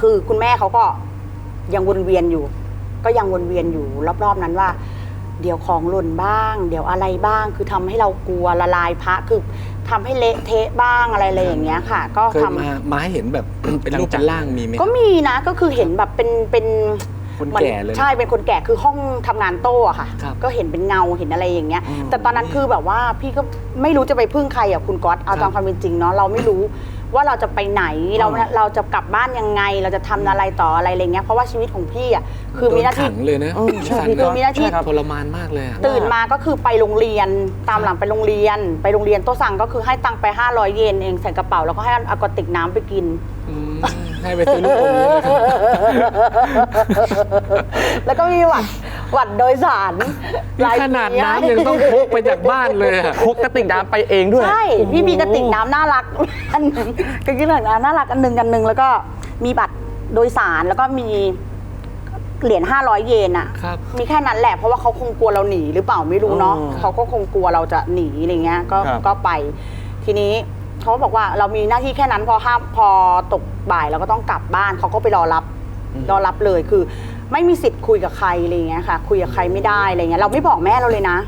คือคุณแม่เขาก็ยังวนเวียนอยู่ ก็ยังวนเวียนอยู่รอบๆนั้นว่า เดี๋ยวของหล่นบ้าง เดี๋ยวอะไรบ้าง คือทำให้เรากลัวละลายพระคือทำให้เละเทะบ้างอะไรอะไรอย่างเงี้ยค่ะ ก็เคยทำมามาให้เห็นแบบ เป็นรูปเป็นร่างมีไหมก็มีนะก็คือเห็นแบบเป็นเป็นคนหมือแก่เลยใช่เป็นคนแก่คือห้องทำงานโต้อะค่ะครับก็เห็นเป็นเงาเห็นอะไรอย่างเงี้ยอืมแต่ตอนนั้นคือแบบว่าพี่ก็ไม่รู้จะไปพึ่งใครอะคุณก๊อตเอาครับตามความเป็นจริงเนาะเราไม่รู้ ว่าเราจะไปไหนเราอ๋อเราจะกลับบ้านยังไง เราจะทำอะไรต่ออะไรอะไรเงี้ยเพราะว่าชีวิตของพี่อะคือมีหน้าที่โดขังเลยนะอืมใช่ ขังพี่คือมีหน้าที่ ใช่ครับทรมานมากเลยอะ ตื่นมาก็คือไปโรงเรียนตามหลังไปโรงเรียน ไปโรงเรียนโต๊ะสั่งก็คือให้ตังค์ไป 500 เยนเองใส่กระเป๋าแล้วก็ให้เอากระติกน้ำไปกิน อืมให้ไปซื้อลูกอมเลยนะครับ แล้วก็มีหวัด หวัดโดยสารนี่ขนาดน้ำยังต้องพกไปจากบ้านเลยอะพกกระติกน้ำไปเองด้วย ใช่พี่มีกระติกน้ำน่ารักอันหนึ่งกระติกน้ำน่ารักอันหนึ่งอันหนึ่งแล้วก็มีบัตรโดยสารแล้วก็มีเหรียญ500 เยนอะครับ มีแค่นั้นแหละเพราะว่าเขาคงกลัวเราหนีหรือเปล่าไม่รู้เนาะอ๋อ เขาก็คงกลัวเราจะหนีอะไรเงี้ยก็ครับ ก็ไป ทีนี้เขาบอกว่าเรามีหน้าที่แค่นั้นพอห้าพอตกบ่ายเราก็ต้องกลับบ้านเขาก็ไปรอรับ รอรับเลยคือ ไม่มีสิทธิ์คุยกับใครอะไรเงี้ยค่ะ คุยกับใครไม่ได้อะไรเงี้ยเราไม่บอกแม่เราเลยนะ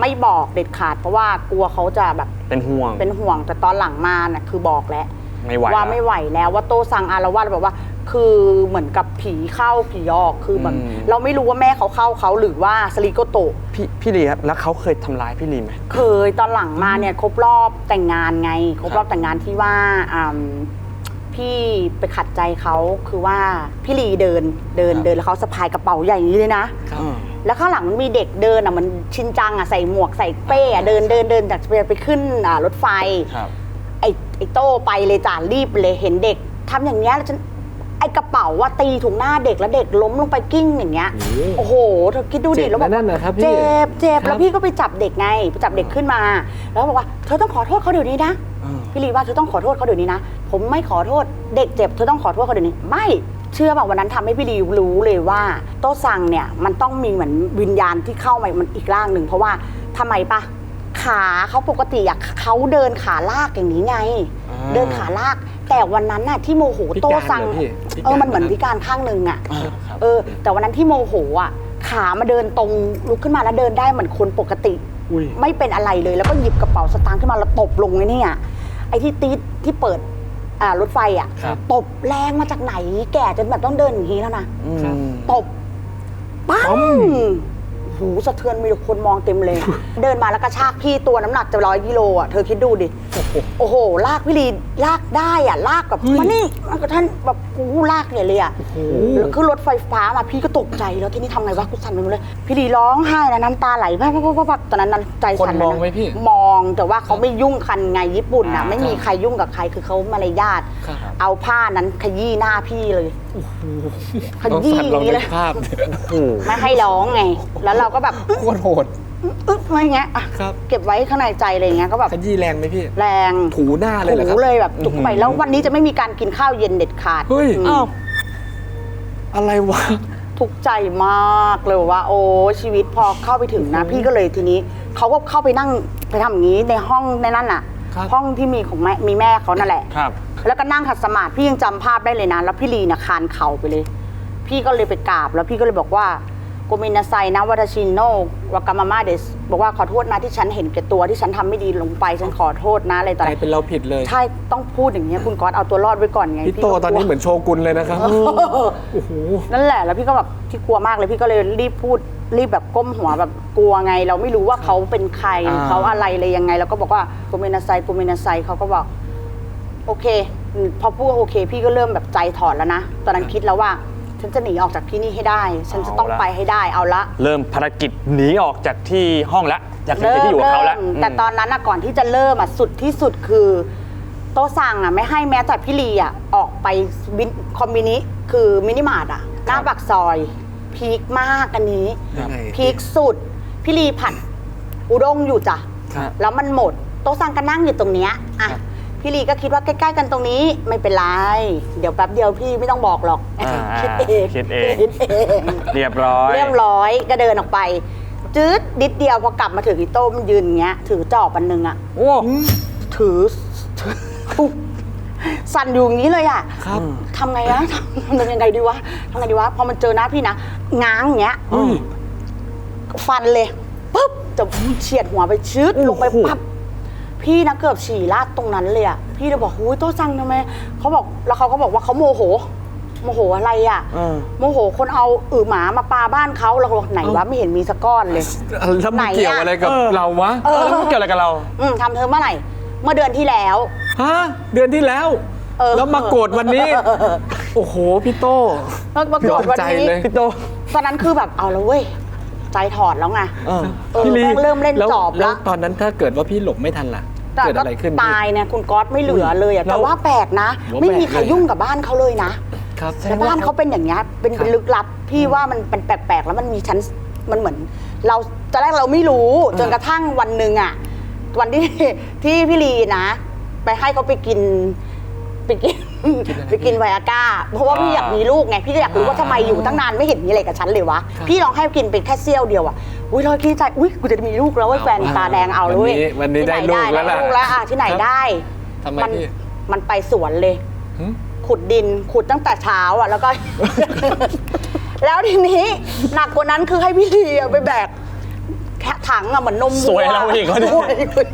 ไม่บอกเด็ดขาด เพราะว่ากลัวเขาจะแบบเป็นห่วง เป็นห่วงแต่ตอนหลังมาเนี่ยคือบอกแล้ว ไม่ไหวว่าแล้วไม่ไหวแล้วว่าโตสั่งอารวาสแบบว่า คือเหมือนกับผีเข้าผีออกคือเหมือนอืมเราไม่รู้ว่าแม่เขาเข้าเขาหรือว่าสลีโกโตะพี่พี่ลีครับแล้วเขาเคยทำร้ายพี่ลีไหมเคยตอนหลังมาเนี่ยครบรอบแต่งงานไง ครบรอบแต่งงานที่ว่าอืม พี่ไปขัดใจเขาคือว่าพี่ลีเดินเดินครับ เดินแล้วเขาสะพายกระเป๋าใหญ่อย่างนี้เลยนะ ครับแล้วข้างหลังมันมีเด็กเดินอะมันชินจังอะใส่หมวกใส่เป้อะเดินเดินเดินจากไปขึ้นอ่ารถไฟ ครับ ไอ้ไอ้โต้ไปเลยจ้ารีบเลยเห็นเด็กทำอย่างเงี้ยแล้วฉันไอ้กระเป๋าว่าตีถุงหน้าเด็กแล้วเด็กล้มลงไปกิ้งอย่างเงี้ย โอ้โอ้โหเธอคิดดูดิเจ็บแล้วบอกนะนั่นน่ะครับพี่เจ็บเจ็บครับแล้วพี่ก็ไปจับเด็กไงไปจับเด็กขึ้นมา แล้วบอกว่าเธอต้องขอโทษเขาเดี๋ยวนี้นะอ่า พี่ลีว่าเธอต้องขอโทษเขาเดี๋ยวนี้นะ ผมไม่ขอโทษเด็กเจ็บเธอต้องขอโทษเขาเดี๋ยวนี้ ไม่เชื่อป่ะวันนั้นทำให้พี่ลีรู้เลยว่า โต๊ะสั่งเนี่ยมันต้องมีเหมือนวิญญาณที่เข้ามามันอีกร่างหนึ่งเพราะว่าทำไมปะขาเขาปกติอะเขาเดินขาลากอย่างนี้ไงอ่าเดินขาลาก แต่วันนั้นน่ะที่โมโหพิการโต๊ะสั่งเหรอพี่พิการเออมันเหมือนเหรอพิการข้างหนึ่งอะอ่าครับเออ แต่วันนั้นที่โมโหอะขามาเดินตรงลุกขึ้นมาแล้วเดินได้เหมือนคนปกติอุ้ยไม่เป็นอะไรเลยแล้วก็หยิบกระเป๋าสตางค์ขึ้นมาแล้วตบลงไอ้เนี่ย ไอ้ที่ตีดที่เปิดอ่ารถไฟอะครับตบแรงมาจากไหน แก่จนแบบต้องเดินอย่างนี้แล้วนะอืมครับตบปั้ง หูสะเทือนมีแต่คนมองเต็มเลย เดินมาแล้วกระชากพี่ตัวน้ำหนักจะร้อยกิโลอะเธอคิดดูดิ โอ้โห ลากพี่ลีลากได้อะ ลากแบบเฮ้ยมานี่มันก็ท่านแบบกูลากเนี่ยเลยอะแล้วขึ้นรถไฟฟ้ามาพี่ก็ตกใจแล้วทีนี้ทำไงวะกูสั่นไปหมดเลย พี่ลีร้องไห้นะน้ำตาไหลปั๊บปั๊บปั๊บปั๊บตอนนั้นน้ำใจสั่นคนมองเลยนะไหมพี่ มองแต่ว่าเขาไม่ยุ่งกันไงญี่ปุ่นนะอ่าไม่มีใครยุ่งกับใครคือเขามารยาทครับเอาผ้านั้นขยี้หน้าพี่เลย ขต้องยี้สั่นอลองย่างนี้นึเลยกภาพโอ้โหไม่ให้ร้องไง แล้วเราก็แบบโคตรโหด อึ๊บอะไรเงี้ยอะครับ เก็บไว้ข้างในใจอะไรเงี้ยก็แบบขยี้แรงไหมพี่ แรงถูหน้าเลยเหรอคถูรับเลยแบบจุกเข้าไปแล้ววันนี้จะไม่มีการกินข้าวเย็นเด็ดขาดเฮ้ย อืม อ้าว อะไรวะ ทุกข์ใจมากเลยว่า โอ้ชีวิตพอเข้าไปถึงนะ พี่ก็เลยทีนี้เขาก็เข้าไปนั่งไปทำอย่างนี้ในห้องในนั้นน่ะ ครับ ห้องที่มีของแม่มีแม่เขานั่นแหละ ครับ แล้วก็นั่งขัดสมาธิพี่ยังจำภาพได้เลยนะ แล้วพี่ลีน่ะคานเข่าไปเลย พี่ก็เลยไปกราบ แล้วพี่ก็เลยบอกว่าโกมินาไซนะวัตชินโนวากามามาเดสบอกว่าขอโทษนะที่ฉันเห็นแก่ตัวที่ฉันทำไม่ดีลงไปฉันขอโทษนะอะไรต่อกลายเป็นเราผิดเลยใช่ต้องพูดอย่างเงี้ยคุณก๊อตเอาตัวรอดไว้ก่อนไงพี่โตก็ตอนนี้กลัวเหมือนโชกุนเลยนะครับ โอ้โห นั่นแหละแล้วพี่ก็แบบที่กลัวมากเลยพี่ก็เลยรีบพูดรีบแบบก้มหัวแบบกลัวไง เราไม่รู้ว่าเขาเป็นใครอ่า เขาอะไรเลยยังไง แล้วก็บอกว่าโกเมนาไซโกเมนาไซเขาก็บอก โอเคอืม พอพูดว่าโอเค พี่ก็เริ่มแบบใจถอดแล้วนะ ตอนนั้นคิดแล้วว่า ฉันจะหนีออกจากที่นี่ให้ได้ ฉันจะต้องไปให้ได้เอาละ เริ่มภารกิจหนีออกจากที่ห้องแล้วจากที่ที่อยู่กับเขาแล้วเริ่มแต่ตอนนั้นอะก่อนที่จะเริ่มอะสุดที่สุดคือ โต๊ะสั่งอะไม่ให้แม้แต่พี่ลีอะออกไปวินคอมมินิคือมินิมาร์ทอะหน้าปากซอย พีคมากอันนี้ ยังไง พีคสุด พี่ลีผัดอุด้งอยู่จ้ะ ครับ แล้วมันหมด โต๊ะสั่งก็นั่งอยู่ตรงเนี้ยอะครับ พี่ลีก็คิดว่าใกล้ๆกันตรงนี้ไม่เป็นไร เดี๋ยวแป๊บเดียวพี่ไม่ต้องบอกหรอกอ่าคิดเองคิดเอง คิดเองเรียบร้อย เรียบร้อยก็เดินออกไป จืดนิดเดียวพอกลับมาถึงอีโต้มันยืนอย่างเงี้ย ถือจอบอันหนึงอะโอ้ ถือถือสั่นอยู่อย่างนี้เลยอะครับทำไงอะทำทำยังไงดีวะทำไงดีวะพอมันเจอหน้าพี่นะง้างอย่างเงี้ยเฮ้ย ฟันเลยปุ๊บจะเฉียดหัวไปชืดลงไปปั๊บ พี่นะเกือบฉี่ลาดตรงนั้นเลยอะพี่เลยบอกหุ้ยโต๊ะจังทำไมเขาบอกแล้วเขาก็บอกว่าเขาโมโห โมโหอะไรอะเออโมโหคนเอาอือหมามาปาบ้านเขาเราก็บอกไหนวะไม่เห็นมีสักก้อนเลย แล้วมันไหนอะเกี่ยวอะไรกับเออเราวะเออ แล้วมันเกี่ยวอะไรกับเราอืมทำเธอเมื่อไหร่เมื่อเดือนที่แล้ว ฮะเดือนที่แล้ว เออ แล้วมาโกรธวันนี้ โอ้โหพี่โต้แล้วปรากฏวันใจนี้เลยพี่โตตอนนั้นคือแบบเอาแล้วเว้ยใจถอดแล้วไง เออเออพี่ลีแม่งเริ่มเล่นแล้วจอบแล้แล้ววตอนนั้นถ้าเกิดว่าพี่หลบไม่ทันล่ะ แต่เกิดก็อะไรขึ้น ตายเนี่ยคุณก๊อตไม่เหลือเลยอะแล้แต่วว่าแปลกนะว่าไม่มีแปลกใครเลยยุ่งกับบ้านเขาเลยนะครับแต่บ้านเขาเป็นอย่างเงี้ยเป็นครับเป็นลึกลับพี่ว่ามันเป็นแปลกๆแล้วมันมีชั้นมันเหมือน เราตอนแรกเราไม่รู้จนกระทั่งวันหนึ่งอะวันที่ ที่พี่ลีนะ ไปให้เขาไปกินไปกินไปกินไวอาก้า เพราะว่าพี่อยากมีลูกไงพี่ก็อยากรู้ว่าทำไมอยู่ตั้งนานไม่เห็นมีอะไรกับฉันเลยวะครับพี่ลองให้กินเป็นแค่เสี้ยวเดียวอะ อุ้ยเราคิดในใจอุ้ยกูจะมีลูกแล้วเว้ยแฟนตาแดงเอาเลยเว้ยวันนี้วันนี้ได้ลูกแล้วล่ะลูกแล้วอะที่ไหนครับได้ทำไมมันพี่มันไปสวนเลยหึขุดดินขุดตั้งแต่เช้าอะ แล้วก็ แล้วทีนี้หนักกว่านั้นคือให้พี่ลีอะไปแบกแค่ถังอะเหมือนนมสวยเราอีกวะเนี่ยสวยเลย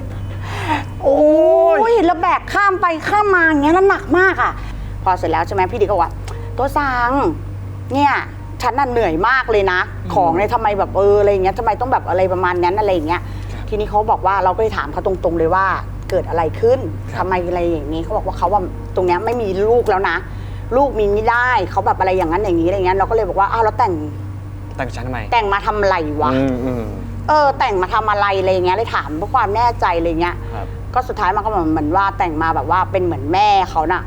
โอ้ยแล้วแบกข้ามไปข้ามมาอย่างเงี้ยแล้วหนักมากอะ พอเสร็จแล้วใช่ไหมพี่ดีก็ว่าตัวซังเนี่ย ฉันน่ะเหนื่อยมากเลยนะ ของเนี่ยทำไมแบบเอออะไรอย่างเงี้ยทำไมต้องแบบอะไรประมาณนั้นอะไรอย่างเงี้ย ทีนี้เขาบอกว่าเราก็เลยถามเขาตรงๆเลยว่าเกิดอะไรขึ้นทำไมอะไรอย่างนี้เขาบอกว่าเขาว่าตรงเนี้ยไม่มีลูกแล้วนะ ลูกมีไม่ได้เขาแบบอะไรอย่างนั้นอย่างนี้อะไรเงี้ยเราก็เลยบอกว่าอ้าวแล้วแต่งตั้งชั้นทำไมแต่งมาทำอะไรวะ อืมอืม เออแต่งมาทำอะไรอะไรเงี้ยเลยถามเพื่อความแน่ใจอะไรเงี้ยครับ ก็สุดท้ายมันก็เหมือนเหมือนว่าแต่งมาแบบว่าเป็นเหมือนแม่เขาน่ะ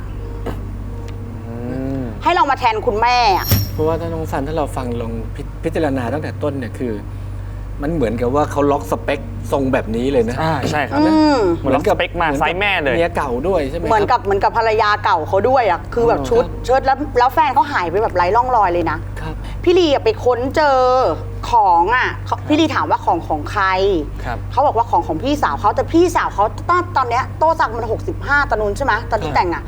อืมให้เรามาแทนคุณแม่อะ เพราะว่าถ้าน้องซันถ้าเราฟังลงพิพิจารณาตั้งแต่ต้นเนี่ยคือ มันเหมือนกับว่าเขาล็อกสเปคทรงแบบนี้เลยนะอ่าใช่ครับอืม เหมือนล็อกสเปคมาไซส์แม่เลย เมียเก่าด้วยใช่ไหมเหมือนคกัรั บเหมือนกับภรรยาเก่าเขาด้วยอะคือแบบอ๋อชุดครับ เชิดแล้วแล้วแฟนเขาหายไปแบบไร้ร่องรอยเลยนะ ครับ พี่ลีอะไปค้นเจอของอะเขาพี่ลีถามว่าของของใคร ครับ เขาบอกว่าของของพี่สาวเขาแต่พี่สาวเขาตอนตอนเนี้ยโตสักมันหกสิบห้าตอนนู้นใช่ไหมตอนที่แต่งอะ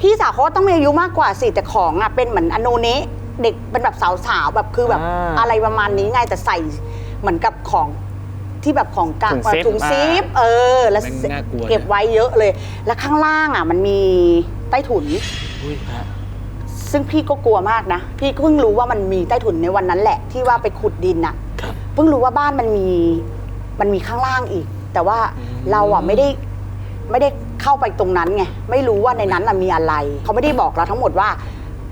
พี่สาวเขาต้องมีอายุมากกว่าสิแต่ของอะเป็นเหมือนอโนเนะเด็กเป็นแบบสาวๆแบบคือแบบอ่าอะไรประมาณนี้ไงแต่ใส่เหมือนกับของที่แบบของกลางถุงซิปถุงซิปเออ แล้วแม่งน่ากลัวนะเก็บไว้เยอะเลย แล้วข้างล่างอะ มันมีใต้ถุน อุ้ยฮะซึ่งพี่ก็กลัวมากนะ พี่ก็เพิ่งรู้ว่ามันมีใต้ถุนในวันนั้นแหละ ที่ว่าไปขุดดินน่ะ ครับ เพิ่งรู้ว่าบ้านมันมีมันมีข้างล่างอีก แต่ว่าอืม เราอะไม่ได้ไม่ได้ เข้าไปตรงนั้นไงไม่รู้ว่าในนั้นน่ะมีอะไรเขาไม่ได้บอกเราทั้งหมดว่า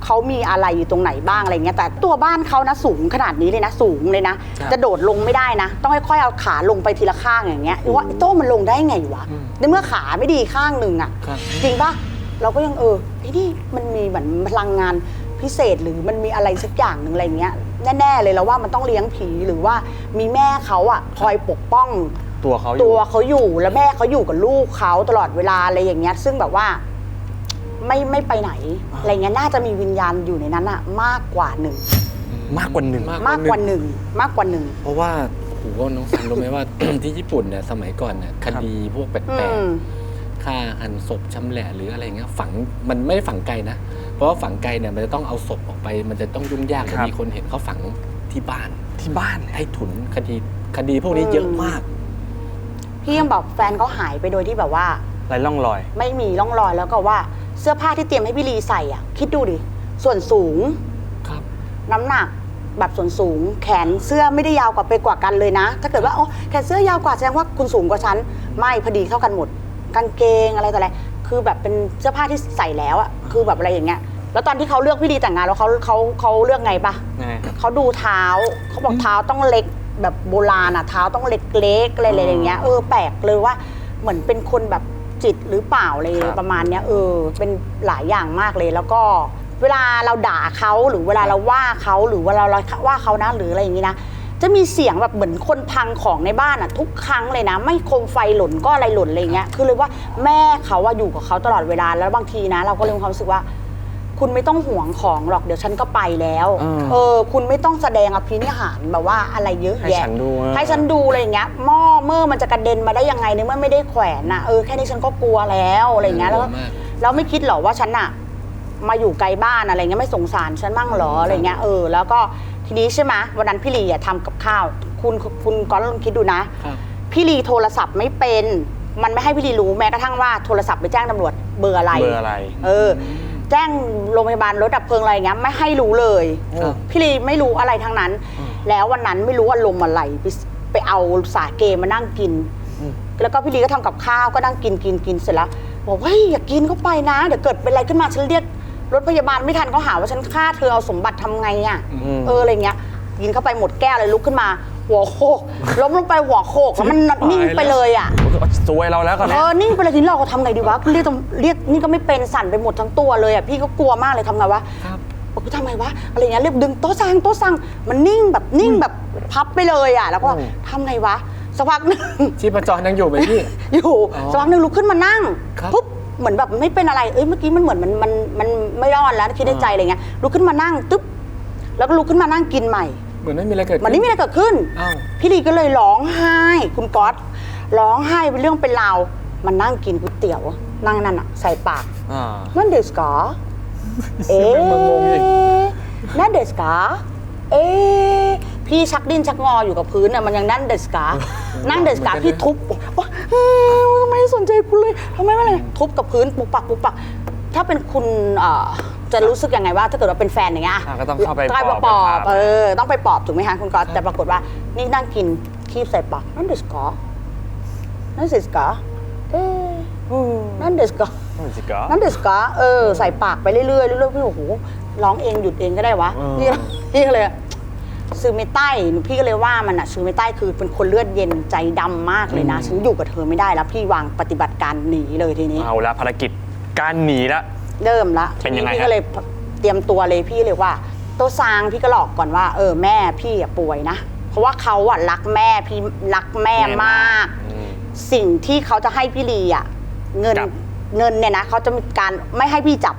เขามีอะไรอยู่ตรงไหนบ้างอะไรเงี้ยแต่ตัวบ้านเขานะสูงขนาดนี้เลยนะ สูงเลยนะ ครับจะโดดลงไม่ได้นะ ต้องค่อยๆเอาขาลงไปทีละข้างอย่างเงี้ยว่าไอ้โต้มันลงได้ไงวะอืม ในเมื่อขาไม่ดีข้างหนึ่งอะครับ จริงปะเราก็ยังเออไอ้นี่มันมีเหมือนพลังงานพิเศษหรือมันมีอะไรสักอย่างหนึ่งอะไรเงี้ยแน่ๆเลยแล้วว่ามันต้องเลี้ยงผีหรือว่ามีแม่เขาอะคอยปกป้อง ตัวเขาอยู่ ตัวเขาอยู่แล้วแม่เขาอยู่กับลูกเขาตลอดเวลาอะไรอย่างเงี้ย ซึ่งแบบว่า ไม่ไม่ไปไหนอะไรเงี้ยน่าจะมีวิญญาณอยู่ในนั้นอะมากกว่าหนึ่งมากกว่าหนึ่งมากกว่าหนึ่งมากกว่าหนึ่งเพราะว่าโอ้โหน้องซันรู้ไหมว่า ที่ญี่ปุ่นเนี่ยสมัยก่อนเนี่ยคดีพวกแปอืลกมๆฆ่าหันศพชำแหละหรืออะไรเงี้ยฝังมันไม่ได้ฝังไกลนะ เพราะว่าฝังไกลเนี่ยมันจะต้องเอาศพออกไป มันจะต้องยุ่งยากแต่ครับมีคนเห็นเขาฝังที่บ้านที่บ้านเลยใต้ถุนคดีคดีพวกนี้เยอะมาก พี่ยังบอกแฟนเขาหายไปโดยที่แบบว่า ไรร่องรอย ไม่มีร่องรอยแล้วก็ว่าเสื้อผ้าที่เตรียมให้พี่ลีใส่อะ คิดดูดิ ส่วนสูง ครับ น้ำหนักแบบส่วนสูง แขนเสื้อไม่ได้ยาวกว่าไปกว่ากันเลยนะ ถ้าเกิดว่าอ๋อแขนเสื้อยาวกว่าแสดงว่าคุณสูงกว่าฉัน ไม่พอดีเท่ากันหมด กางเกงอะไรต่ออะไร คือแบบเป็นเสื้อผ้าที่ใส่แล้วอะคือแบบอะไรอย่างเงี้ย แล้วตอนที่เขาเลือกพี่ลีแต่งงานแล้วเขาเขาเขาเลือกไงปะ ยังไงครับ เขาดูเท้า เขาบอกเท้าต้องเล็ก แบบโบราณอะเท้าต้องเล็กๆอะไรๆอย่างเงี้ยเออแปลกเลยว่าเหมือนเป็นคนแบบจิตหรือเปล่าอะไรครับประมาณเนี้ยเออ เป็นหลายอย่างมากเลยแล้วก็ เวลาเราด่าเขาหรือเวลาเราว่าเขาหรือเวลาเราว่าเขานะหรืออะไรอย่างงี้นะจะมีเสียงแบบเหมือนคนพังของในบ้านอะทุกครั้งเลยนะ ไม่โคมไฟหล่นก็อะไรหล่นอะไรอย่างเงี้ยคือเลยว่าแม่เขาว่าอยู่กับเขาตลอดเวลาแล้วบางทีนะ เราก็เลยมีความรู้สึกว่า คุณไม่ต้องห่วงของหรอกเดี๋ยวฉันก็ไปแล้วอ่าเออคุณไม่ต้องแสดงอภินิหารแบบว่าอะไรเยอะให้แยะฉันดูอะให้ฉันดูอะไรอย่างเงี้ยหม้อเมื่อมันจะกระเด็นมาได้ยังไงในเมื่อไม่ได้แขวนนะเออแค่นี้ฉันก็กลัวแล้วอะไรอย่างเงี้ยแล้วกลัวมาก แล้วไม่คิดเหรอว่าฉันอะมาอยู่ไกลบ้านอะไรเงี้ยไม่สงสารฉันบ้างเหรออะไรเงี้ยเออแล้วก็ทีนี้ใช่ไหมวันนั้นพี่ลีอะทำกับข้าว คุณคุณก็ลองคิดดูนะ ครับ พี่ลีโทรศัพท์ไม่เป็น มันไม่ให้พี่ลีรู้แม้กระทั่งว่าโทรศัพท์ไปแจ้งตำรวจเบอร์อะไร เบอร์อะไร เออ แจ้งโรงพยาบาลรถดับเพลิงอะไรอย่างเงี้ยไม่ให้รู้เลยครับ พี่ลีไม่รู้อะไรทั้งนั้น แล้ววันนั้นไม่รู้อารมณ์อะไรไปไปเอาสาเกมานั่งกินแล้วก็พี่ลีก็ทำกับข้าวก็นั่งกินกินกินเสร็จแล้วบอกว่าเฮ้ยอย่ากินเข้าไปนะ เดี๋ยวเกิดเป็นอะไรขึ้นมาฉันเรียกรถพยาบาลไม่ทันเขาหาว่าฉันฆ่าเธอเอาสมบัติทำไงอะอืม เอออะไรเงี้ยกินเข้าไปหมดแก้วเลยลุกขึ้นมา หัวโขกล้มลงไปหัวโขกแล้วมันนิ่งไปเลยอะซวยเราแล้วก่อนเอนะอนิ่งไปเลยทีนี้เราก็ทำไงดีวะเรียกตำเรียกนี่ก็ไม่เป็นสั่นไปหมดทั้งตัวเลยอะพี่ก็กลัวมากเลยทำไงวะครับบอกว่าทำไงวะอะไรเงี้ยเรียกดึงโต๊ะสั่งโต๊ะสั่งมันนิ่งแบบนิ่งแบบพับไปเลยอะ แล้วก็อืมทำไงวะสักพักหนึ่งชีพจรยังอยู่ไหมพี่ อยู่อ๋อสักพักหนึ่งลุกขึ้นมานั่งครับปุ๊บเหมือนแบบไม่เป็นอะไรเอ้ยเมื่อกี้มันเหมือนมันมันมันไม่รอดแล้วคิดในใจอะไรเงี้ยลุกขึ้นมานั่งตึ๊บแล้วก็ลุกขึ้นมานั่งกินใหม่ เหมือนไม่มีอะไรเกิดขึ้มันไม่มีอะไรเกิดขึ้น อ้าว พี่ลีก็เลยร้องไห้ คุณก๊อตร้องไห้เป็นเรื่องเป็นราวมันนั่งกินก๋วยเตี๋ยว นั่งนั่นอะใส่ปาก อ่า นั่นเดสกาเอ๊ะมึงงงอีก นั่นเดสกาเอ๊ะพี่ชักดิ้นชักงออยู่กับพื้นน่ะมันยังนั่นเดสกานั่งเดสกาพี่ทุบว่าเอ้ยทำไมไม่สนใจกูเลยทำไมไม่เลยทุบกับพื้นปุกปักปุกปัก ถ้าเป็นคุณเอ่อ จะรู้สึกยังไงว่าถ้าเกิดว่าเป็นแฟนอย่างเงี้ยอะก็ต้องเข้าไปใช่ปลอบปลอบไปปลอบ เออ ต้องไปปลอบถูกไหมคะคุณก๊อตแต่ปรากฏว่า นี่นั่งกินคีบใส่ปากนั่นเดสกานั่นเดสกาเอ๊ะนั่นเดสกานั่นสิกะนั่นเดสกาเออ ใส่ปากไปเรื่อยๆเรื่อยๆพี่โอ้โหร้องเองหยุดเองก็ได้วะเออพี่พี่ก็เลยซื้อไม่ใต้พี่ก็เลยว่ามันอะซื้อไม่ใต้คือเป็นคนเลือดเย็นใจดำมากเลยนะฉันอยู่กับเธอไม่ได้แล้วพี่วางปฏิบัติการหนีเลยทีนี้เอาละภารกิจการหนีละ เริ่มละเป็นยังไงทีฮะพี่ก็เลยเตรียมตัวเลยพี่เลยว่าโตัวซางพี่ก็หลอกก่อนว่า เออแม่พี่อะป่วยนะ เพราะว่าเขาอะรักแม่พี่รักแม่มากอืมสิ่งที่เขาจะให้พี่ลีอะเงินจับเงินเนี่ยนะเขาจะมีการไม่ให้พี่จับ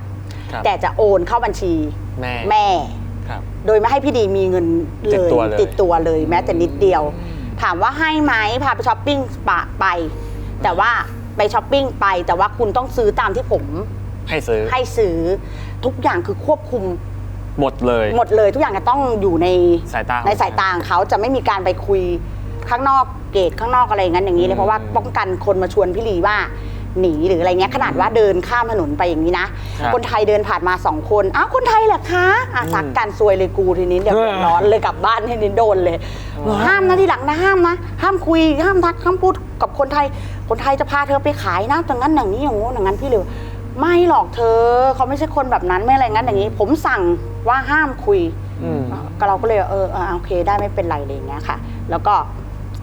ครับแต่จะโอนเข้าบัญชีแม่แม่ครับโดยไม่ให้พี่ดีมีเงินเลติดยตัวเลยติดตัวเลย แม้แต่นิดเดียว ถามว่าให้ไหมพาไปช้อปปิ้งปะไป แต่ว่าไปช้อปปิ้งไปแต่ว่าคุณต้องซื้อตามที่ผม ให้ซื้อ ให้ซื้อ ทุกอย่างคือควบคุมหมดเลย หมดเลยทุกอย่างจะต้องอยู่ในสายตาในสายตาของเขาจะไม่มีการไปคุยข้างนอกเกตข้างนอกอะไรอย่างนั้นอย่างนี้เลอืยมเพราะว่าป้องกันคนมาชวนพี่ลีว่าหนีหรืออะไรเงี้ยขนาดว่าเดินข้ามถนนไปอย่างนี้นะ ครับคนไทยเดินผ่านมาสองคนอ้าวคนไทยเหรอคะอะซักกันซวยเลยกูทีนี้เดี๋ยวเออเดือดร้อนเลยกลับบ้านให้นินโดนเลย ห้ามนะที่หลังนะห้ามนะห้ามคุยห้ามทักห้ามพูดกับคนไทย คนไทยจะพาเธอไปขายนะอย่างนั้นอย่างนี้อย่างงู้นอย่างนั้นพี่เลยว่า ไม่หรอกเธอเขาไม่ใช่คนแบบนั้นไม่อะไรงั้นอย่างนี้ ผมสั่งว่าห้ามคุยอืม ก็เราก็เลยเออเออโอเคได้ไม่เป็นไรอะไรอย่างเงี้ยค่ะ แล้วก็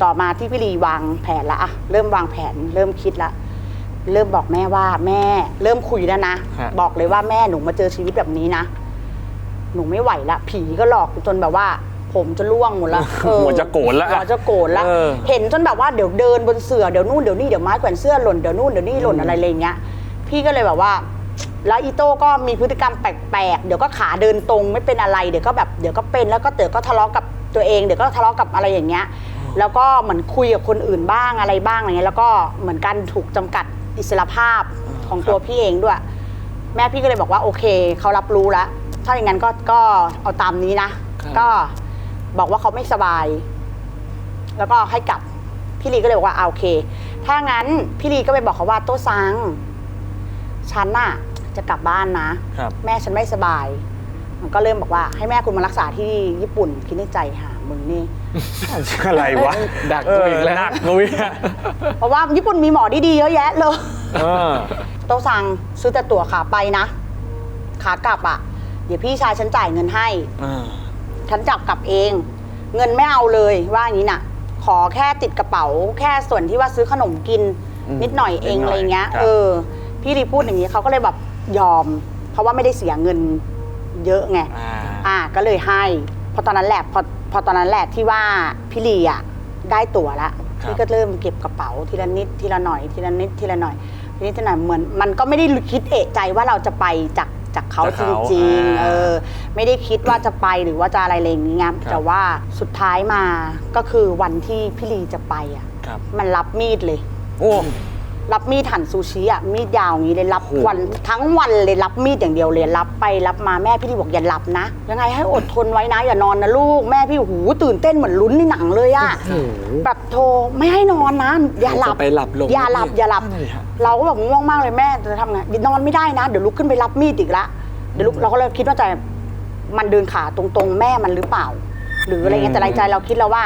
ต่อมาที่พี่ลีวางแผนละอะเริ่มวางแผน เริ่มคิดละเริ่มบอกแม่ว่าแม่ เริ่มคุยแล้วนะฮะ บอกเลยว่าแม่หนูมาเจอชีวิตแบบนี้นะหนูไม่ไหวละผีก็หลอกจนแบบว่า ผมจะล่วงหมดละเออ หัวจะโกรธละหัวจะโกรธละเออ เห็นจนแบบว่าเดี๋ยวเดินบนเสือเดี๋ยวนู่นเดี๋ยวนี่เดี๋ยวไม้แขวนเสื้อหล่นเดี๋ยวนู่นเดี๋ยวนี่หล่นอะไรอะไรเงี้ย พี่ก็เลยแบบว่า แล้วอีโต้ก็มีพฤติกรรมแปลกๆ เดี๋ยวก็ขาเดินตรงไม่เป็นอะไร เดี๋ยวก็แบบเดี๋ยวก็เป็นแล้วก็เดี๋ยวก็ทะเลาะกับตัวเอง เดี๋ยวก็ทะเลาะกับอะไรอย่างเงี้ย แล้วก็เหมือนคุยกับคนอื่นบ้างอะไรบ้างอะไรเงี้ย แล้วก็เหมือนกันถูกจำกัดอิสรภาพของตัวพี่เองด้วย แม่พี่ก็เลยบอกว่าโอเคเขารับรู้แล้ว ถ้าอย่างนั้นก็ก็เอาตามนี้นะ ครับ ก็บอกว่าเขาไม่สบาย แล้วก็ให้กลับ พี่ลีก็เลยบอกว่าอ่าโอเค ถ้างั้นพี่ลีก็ไปบอกเขาว่าโต้ซัง ฉันน่ะจะกลับบ้านนะ ครับ แม่ฉันไม่สบาย มันก็เริ่มบอกว่าให้แม่คุณมารักษาที่ญี่ปุ่นคิดในใจหามึงนี่ อะไรวะดักตัวอีกแล้วเหนักตัวอีกแล้วเพราะว่าญี่ปุ่นมีหมอดีๆเยอะแยะเลย เออ โตซังซื้อแต่ตั๋วขาไปนะ ขากลับอะ เดี๋ยวพี่ชายฉันจ่ายเงินให้ อ่า ฉันจับกลับเอง เงินไม่เอาเลยว่าอย่างนี้น่ะ ขอแค่ติดกระเป๋า แค่ส่วนที่ว่าซื้อขนมกิน อืมนิดหน่อยเองนิดหน่อยอะไรเงี้ยครับ เออ พี่รีพูดอย่างนี้เขาก็เลยแบบยอม เพราะว่าไม่ได้เสียเงินเยอะไง อ่า อ่าก็เลยให้พอตอนนั้นแหละพอพอตอนนั้นแหละที่ว่าพี่ลีอะได้ตั๋วละครับ พี่ก็เริ่มเก็บกระเป๋าทีละนิดทีละหน่อยทีละนิดทีละหน่อยทีนี้ทีละหน่อยเหมือนมันก็ไม่ได้คิดเอะใจว่าเราจะไปจากจากเขาจากจเขาริงอ่าๆเออไม่ได้คิดว่าจะไปหรือว่าจะอะไรอะไรอย่างเงี้ยแต่ว่าสุดท้ายมาก็คือวันที่พี่ลีจะไปอะครับ มันรับมีดเลย โอ้ รับมีดหั่นซูชิอะมีดยาวอย่างนี้เลยรับโอ้โห วันทั้งวันเลยรับมีดอย่างเดียวเลยรับไปรับมาแม่พี่ลีบอกอย่าหลับนะยังไงให้อดทนไว้นะอย่านอนนะลูกแม่พี่โอ้โหตื่นเต้นเหมือนลุ้นในหนังเลยอะโอ้โหแบบโทรไม่ให้นอนนะอย่าหลับจะไปหลับลงอย่าหลับเนี่ยอย่าหลับนั่นดิครับเราก็แบบง่วงมากเลยแม่จะทำไงนอนไม่ได้นะ เดี๋ยวลุกขึ้นไปรับมีดอีกละเดี๋ยวลุกเราก็เลยคิดว่าใจมันเดินขาตรงๆ แม่มันหรือเปล่า หรืออะไรเงี้ยแต่ในใจเราคิดแล้วว่า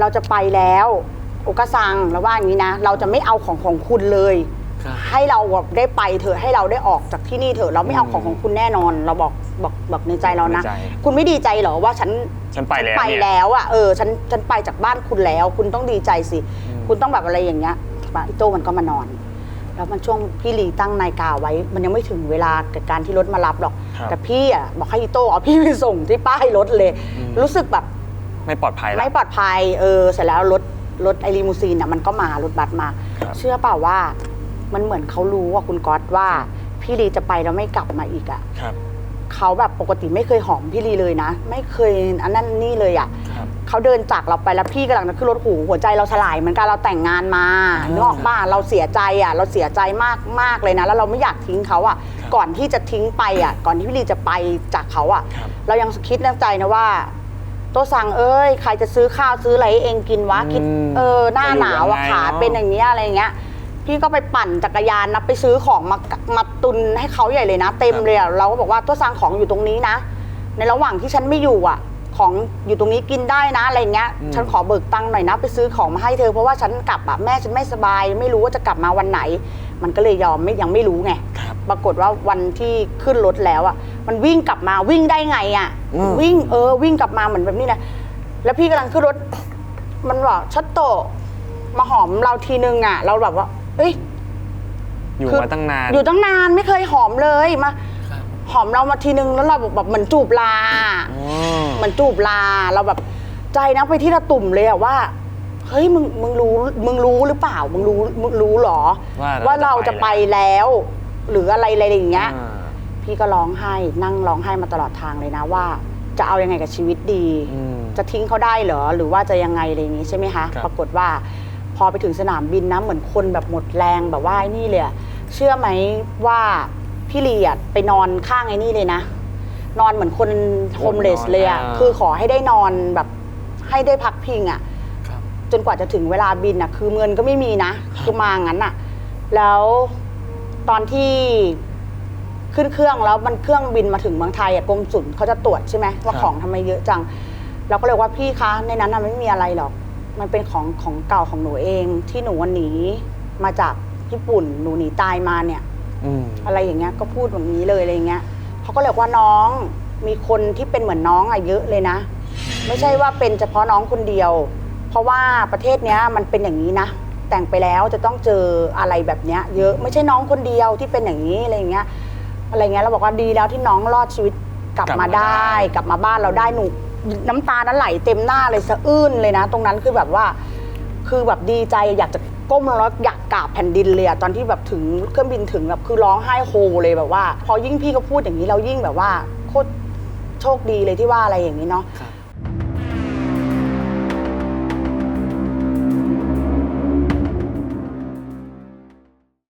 เราจะไปแล้วโอกาซังเราว่าอย่างนี้นะ เราจะไม่เอาของของคุณเลย ครับ ให้เราแบบได้ไปเถอะให้เราได้ออกจากที่นี่เถอะเราไม่เอาของของคุณแน่นอน เราบอกบอกบอกในใจเรานะ ในใจ คุณไม่ดีใจเหรอว่าฉัน ฉันไปแล้วไปเนี่ย แล้วอะเออฉันฉันไปจากบ้านคุณแล้ว คุณต้องดีใจสิคุณต้องแบบอะไรอย่างเงี้ยปะอิโต้มันก็มานอน แล้วมันช่วงพี่ลีตั้งนาฬิกาไว้ มันยังไม่ถึงเวลากับการที่รถมารับหรอก ครับ แต่พี่อะบอกให้อิโต้เอาพี่ไปส่งที่ป้ายรถเลย รู้สึกแบบไม่ปลอดภัยแล้วไม่ปลอดภัยเออเสร็จแล้วรถ รถไอรีมูซีนอะมันก็มารถบัสมา ครับ เชื่อเปล่าว่ามันเหมือนเขารู้ว่าคุณก๊อตว่า พี่ลีจะไปแล้วไม่กลับมาอีกอะครับ เขาแบบปกติไม่เคยหอมพี่ลีเลยนะ ไม่เคยอันนั้นนี่เลยอะครับ เขาเดินจากเราไปแล้วพี่กำลังจะขึ้นรถหูหัวใจเราสลายเหมือนกันเราแต่งงานมาอ่านึกออกป่ะเราเสียใจอะ เราเสียใจมากมากเลยนะ แล้วเราไม่อยากทิ้งเขาอะ ครับ ก่อนที่จะทิ้งไปอะ ก่อนที่พี่ลีจะไปจากเขาอะ ครับ เรายังคิดในใจนะว่าโตะสั่งเอ้ยใครจะซื้อข้าวซื้ออะไรให้เองกินวะคิด อืมเออหน้าหนาวอะจะอยู่ยังไงขาเนอะเป็นอย่างเงี้ยอะไรเงี้ย พี่ก็ไปปั่นจักรยานนะไปซื้อของมามาตุนให้เขาใหญ่เลยนะ เต็มเลยอะเราก็บอกว่าโตัวสั่งของอยู่ตรงนี้นะ ในระหว่างที่ฉันไม่อยู่อะของอยู่ตรงนี้กินได้นะอะไรเงี้ย อืม ฉันขอเบิกตังค์หน่อยนะ ไปซื้อของมาให้เธอเพราะว่าฉันกลับอะแม่ฉันไม่สบาย ไม่รู้ว่าจะกลับมาวันไหน มันก็เลยยอมไม่ยังไม่รู้ไง ครับ ปรากฏว่าวันที่ขึ้นรถแล้วอะ มันวิ่งกลับมาวิ่งได้ไงอะ อืม วิ่งเออวิ่งกลับมาเหมือนแบบนี้นะแล้วพี่กำลังขึ้นรถ มันบอกชัดโตะมาหอมเราทีนึงอะ เราแบบว่าเอ้ย อยู่คือมาตั้งนาน อยู่ตั้งนานไม่เคยหอมเลยมาครับหอมเรามาทีนึงแล้วเราแบบเหมือนจูบลาอ๋อเหมือนจูบลาเราแบบใจนะไปที่ระตุ่มเลยอะว่าเฮ้ยมึงมึงรู้มึงรู้หรือเปล่า มึงรู้มึงรู้เหรอว่าเราจะไปแล้ว หรืออะไรอะไรอย่างเงี้ย อ่า พี่ก็ร้องไห้นั่งร้องไห้มาตลอดทางเลยนะว่า จะเอายังไงกับชีวิตดี อืม จะทิ้งเขาได้เหรอหรือว่าจะยังไงอะไรอย่างงี้ใช่ไหมคะ ครับ ปรากฏว่า พอไปถึงสนามบินนะเหมือนคนแบบหมดแรงแบบว่าไอ้นี่เลยอะเชื่อไหมว่าพี่ลีอะไปนอนข้างไอ้นี่เลยนะ นอนเหมือนคนโฮมเลสเลยอะอ่า คือขอให้ได้นอนแบบให้ได้พักพิงอะ ครับ จนกว่าจะถึงเวลาบินอะคือเงินก็ไม่มีนะ คือมางั้นอะแล้วตอนที่ ขึ้นเครื่องแล้วมันเครื่องบินมาถึงเมืองไทยอะกรมศุลเขาจะตรวจใช่ไหมว่าครับ ของทำไมเยอะจัง เราก็เลยว่าพี่คะในนั้นน่ะไม่มีอะไรหรอก มันเป็นของของเก่าของหนูเองที่หนูวันหนีมาจากญี่ปุ่นหนูหนีตายมาเนี่ย อืม อะไรอย่างเงี้ยก็พูดแบบนี้เลยอะไรอย่างเงี้ยเขาก็เลยบอกว่าน้องมีคนที่เป็นเหมือนน้องอะเยอะเลยนะ ไม่ใช่ว่าเป็นเฉพาะน้องคนเดียว เพราะว่าประเทศเนี้ยมันเป็นอย่างนี้นะ แต่งไปแล้วจะต้องเจออะไรแบบเนี้ย เยอะไม่ใช่น้องคนเดียวที่เป็นอย่างนี้อะไรอย่างเงี้ย อะไรเงี้ยเราบอกว่าดีแล้วที่น้องรอดชีวิตกลับกลับมามาได้ได้ กลับมาบ้านเราได้หนูน้ำตานั้นไหลเต็มหน้าเลยสะอื้นเลยนะ ตรงนั้นคือแบบว่า คือแบบดีใจอยากจะก้มลงแล้วอยากกราบแผ่นดินเลยอะตอนที่แบบถึงเครื่องบินถึงแบบคือร้องไห้โฮเลยแบบว่า พอยิ่งพี่ก็พูดอย่างนี้เรายิ่งแบบว่าโคตรโชคดีเลยที่ว่าอะไรอย่างนี้เนาะ ครับ